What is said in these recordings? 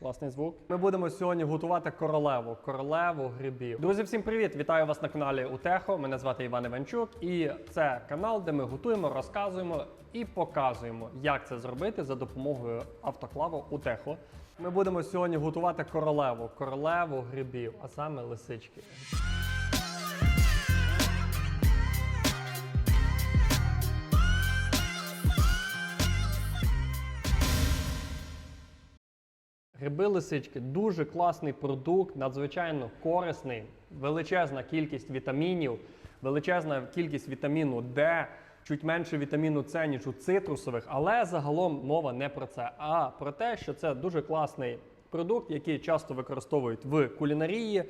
Класний звук. Ми будемо сьогодні готувати королеву, королеву грибів. Друзі, всім привіт! Вітаю вас на каналі Утехо. Мене звати Іван Іванчук, і це канал, де ми готуємо, розказуємо і показуємо, як це зробити за допомогою автоклаву Утехо. Ми будемо сьогодні готувати королеву, королеву грибів, а саме лисички. Гриби лисички дуже класний продукт, надзвичайно корисний, величезна кількість вітамінів, величезна кількість вітаміну Д, чуть менше вітаміну С, ніж у цитрусових. Але загалом мова не про це, а про те, що це дуже класний продукт, який часто використовують в кулінарії.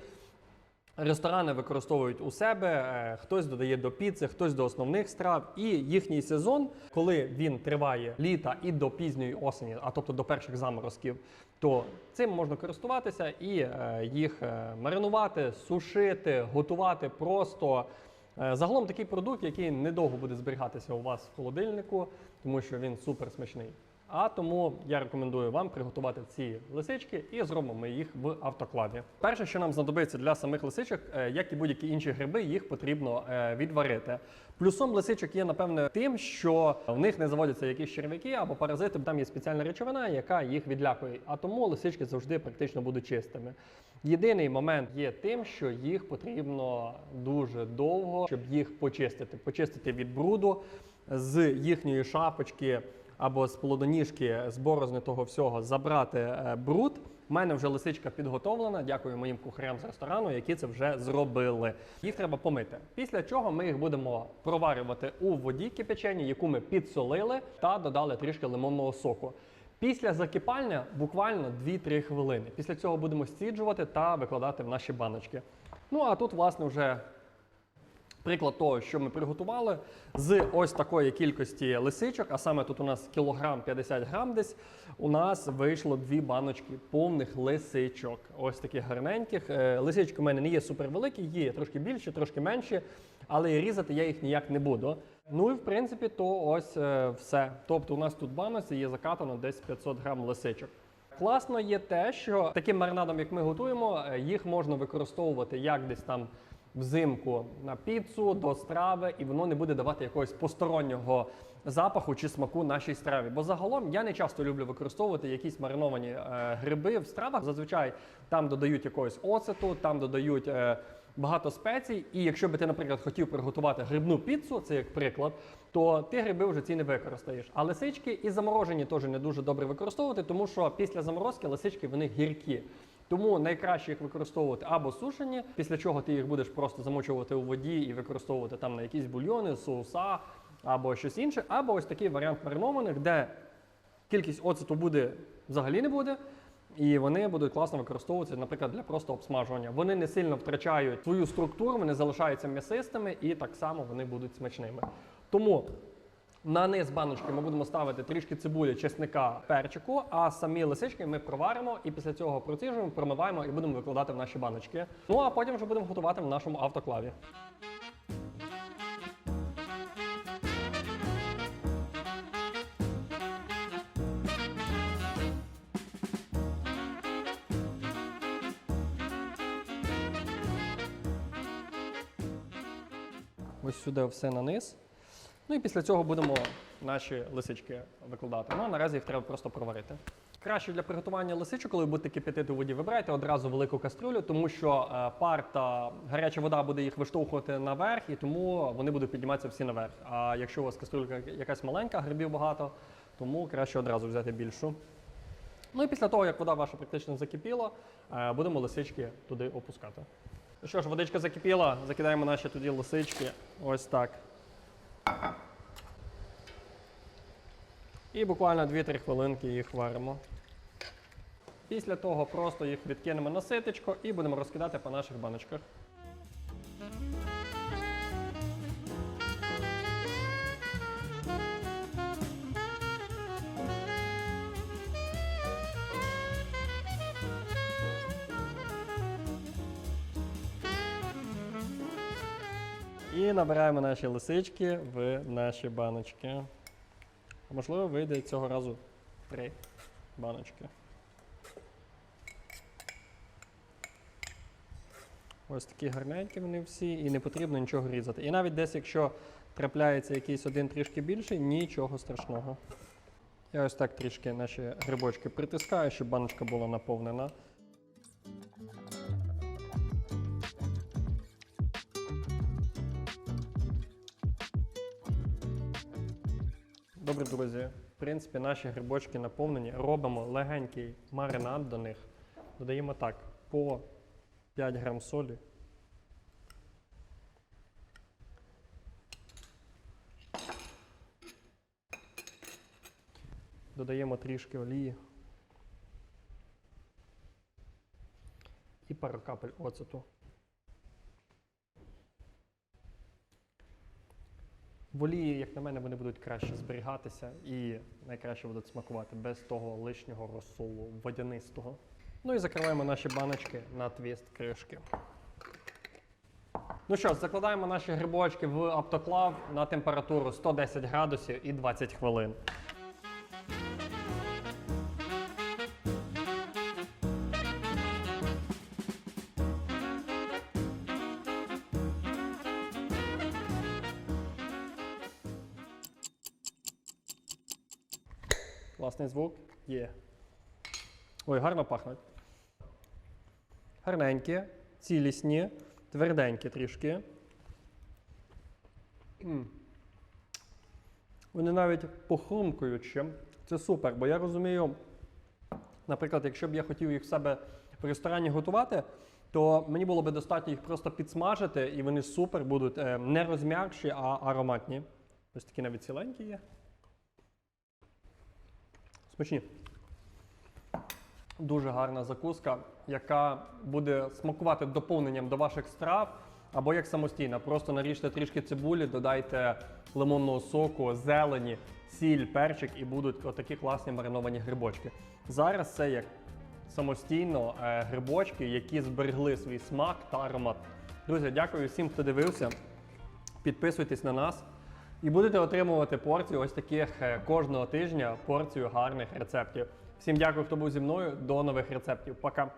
Ресторани використовують у себе, е, хтось додає до піци, хтось до основних страв. І їхній сезон, коли він триває літа і до пізньої осені, а тобто до перших заморозків, то цим можна користуватися і е, їх е, маринувати, сушити, готувати просто. Загалом такий продукт, який недовго буде зберігатися у вас в холодильнику, тому що він супер смачний. А тому я рекомендую вам приготувати ці лисички і зробимо їх в автоклаві. Перше, що нам знадобиться для самих лисичок, е, як і будь-які інші гриби, їх потрібно е, відварити. Плюсом лисичок є, напевне, тим, що в них не заводяться якісь черв'яки або паразити, там є спеціальна речовина, яка їх відлякує. А тому лисички завжди практично будуть чистими. Єдиний момент є тим, що їх потрібно дуже довго, щоб їх почистити. Почистити від бруду з їхньої шапочки або з плодоніжки, з борозни того всього забрати е, бруд. У мене вже лисичка підготовлена. Дякую моїм кухарям з ресторану, які це вже зробили. Їх треба помити. Після чого ми їх будемо проварювати у воді кипяченій, яку ми підсолили та додали трішки лимонного соку. Після закипання буквально 2-3 хвилини. Після цього будемо стіджувати та викладати в наші баночки. Ну а тут, власне, вже Приклад того, що ми приготували з ось такої кількості лисичок, а саме тут у нас кілограм 50 грам десь, у нас вийшло дві баночки повних лисичок. Ось таких гарненьких. Е, Лисички у мене не є супервеликі, є трошки більші, трошки менші, але різати я їх ніяк не буду. Ну і в принципі, то ось е, все. Тобто у нас тут баноці є закатано десь 500 грам лисичок. Класно є те, що таким маринадом, як ми готуємо, е, їх можна використовувати як десь там взимку на піцу, до страви, і воно не буде давати якогось постороннього запаху чи смаку нашій страві. Бо загалом я не часто люблю використовувати якісь мариновані е, гриби в стравах. Зазвичай там додають якогось оцету, там додають. Е, Багато спецій, і якщо би ти, наприклад, хотів приготувати грибну піцу, це як приклад, то ти гриби вже ці не використаєш. А лисички і заморожені теж не дуже добре використовувати, тому що після заморозки лисички вони гіркі. Тому найкраще їх використовувати або сушені, після чого ти їх будеш просто замочувати у воді і використовувати там на якісь бульйони, соуса або щось інше, або ось такий варіант маринованих, де кількість оцету буде взагалі не буде. І вони будуть класно використовуватися, наприклад, для просто обсмажування. Вони не сильно втрачають свою структуру, вони залишаються м'ясистими і так само вони будуть смачними. Тому на низ баночки ми будемо ставити трішки цибулі, чесника, перчику, а самі лисички ми проваримо і після цього проціжуємо, промиваємо і будемо викладати в наші баночки. Ну а потім вже будемо готувати в нашому автоклаві. Ось сюди все на низ. Ну і після цього будемо наші лисички викладати. Ну а наразі їх треба просто проварити. Краще для приготування лисичок, коли будете кипятити у воді, вибирайте одразу велику кастрюлю, тому що е, пар та гаряча вода буде їх виштовхувати наверх, і тому вони будуть підніматися всі наверх. А якщо у вас кастрюлька якась маленька, грибів багато, тому краще одразу взяти більшу. Ну і після того, як вода ваша практично закипіла, е, будемо лисички туди опускати. Ну що ж, водичка закипіла, закидаємо наші тоді лисички. Ось так. І буквально 2-3 хвилинки їх варимо. Після того просто їх відкинемо на ситечко і будемо розкидати по наших баночках. І набираємо наші лисички в наші баночки. Можливо, вийде цього разу три баночки. Ось такі гарненькі вони всі, і не потрібно нічого різати. І навіть десь, якщо трапляється якийсь один трішки більший, нічого страшного. Я ось так трішки наші грибочки притискаю, щоб баночка була наповнена. Добре, друзі. В принципі, наші грибочки наповнені. Робимо легенький маринад до них. Додаємо так по 5 грам солі. Додаємо трішки олії. І пару капель оцету. В олії, як на мене, вони будуть краще зберігатися і найкраще будуть смакувати без того лишнього розсолу водянистого. Ну і закриваємо наші баночки на твіст кришки. Ну що закладаємо наші грибочки в автоклав на температуру 110 градусів і 20 хвилин. Класний звук є. Ой, гарно пахнуть. Гарненькі, цілісні, тверденькі трішки. Вони навіть похрумкуючі. Це супер, бо я розумію, наприклад, якщо б я хотів їх в себе в ресторані готувати, то мені було б достатньо їх просто підсмажити, і вони супер будуть е, не розм'якші, а ароматні. Ось такі навіть ціленькі є. Смачні. Дуже гарна закуска, яка буде смакувати доповненням до ваших страв або як самостійна. Просто наріжте трішки цибулі, додайте лимонного соку, зелені, сіль, перчик і будуть отакі класні мариновані грибочки. Зараз це як самостійно е, грибочки, які зберегли свій смак та аромат. Друзі, дякую всім, хто дивився. Підписуйтесь на нас і будете отримувати порцію ось таких е, кожного тижня порцію гарних рецептів. Всім дякую, хто був зі мною. До нових рецептів. Пока.